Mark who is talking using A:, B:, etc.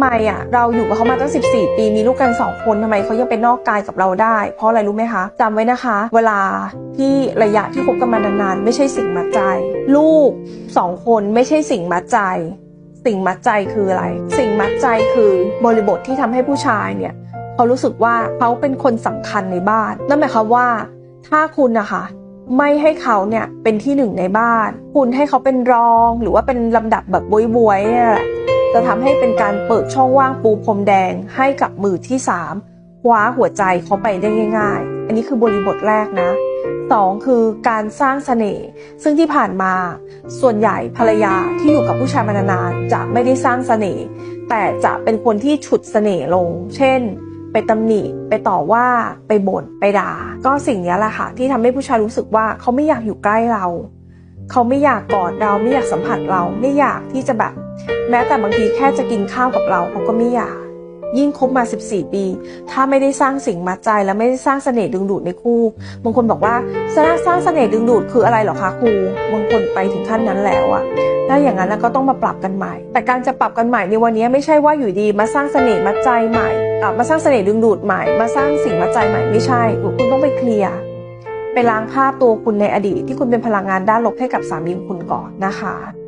A: ทำไมอะเราอยู่กับเขามาตั้ง 14 ปีมีลูกกัน 2 คนทำไมเขายังเป็นนอกกายกับเราได้ เพราะอะไรรู้ไหมคะจำไว้นะคะ เวลาที่ระยะที่คบกันมานานๆ ไม่ใช่สิ่งมัดใจ ลูก 2 คนไม่ใช่สิ่งมัดใจ สิ่งมัดใจคืออะไร สิ่งมัดใจคือบริบทที่ทำให้ผู้ชายเนี่ยเขารู้สึกว่าเขาเป็นคนสำคัญในบ้านนั่นหมายความว่า ถ้าคุณนะคะไม่ให้เขาเนี่ยเป็นที่หนึ่งในบ้าน คุณให้เขาเป็นรองหรือว่าเป็นลำดับแบบบวยๆเนี่ยแหละ จะทำให้เป็นการเปิดช่องว่างปูพรมแดงให้กับมือที่สามคว้าหัวใจเขาไปได้ง่าย ๆ อันนี้คือบริบทแรกนะสองคือการสร้างเสน่ห์ซึ่งที่ผ่านมา ส่วนใหญ่ภรรยาที่อยู่กับผู้ชายมานานๆจะไม่ได้สร้างเสน่ห์แต่จะเป็นคนที่ฉุดเสน่ห์ลง เช่น ไปตำหนิ ไปต่อว่าไปบ่นไปด่า ก็สิ่งนี้แหละค่ะที่ทำให้ผู้ชายรู้สึกว่าเขาไม่อยากอยู่ใกล้เรา เขาไม่อยากกอดเราไม่อยากสัมผัสเราไม่อยากที่จะแบบ แม้แต่บางทีแค่จะกินข้าวกับเราเขาก็ไม่อยาก ยิ่งคบมา 14 ปี ถ้าไม่ได้สร้างสิ่งมัดใจและไม่ได้สร้างเสน่ห์ดึงดูดในคู่บางคนบอกว่าสร้างสร้างเสน่ห์ดึงดูดคืออะไรหรอคะครูบางคนไปถึงขั้นนั้นแล้วอะถ้าอย่างนั้นแล้วก็ต้องมาปรับกันใหม่ แต่การจะปรับกันใหม่ในวันนี้ไม่ใช่ว่าอยู่ดีมาสร้างเสน่ห์มัดใจใหม่อะมาสร้างเสน่ห์ดึงดูดใหม่มาสร้างสิ่งมัดใจใหม่ไม่ใช่คุณต้องไปเคลียร์ไปล้างภาพตัวคุณในอดีตที่คุณเป็นพลังงานด้านลบให้กับสามีของคุณก่อนนะคะ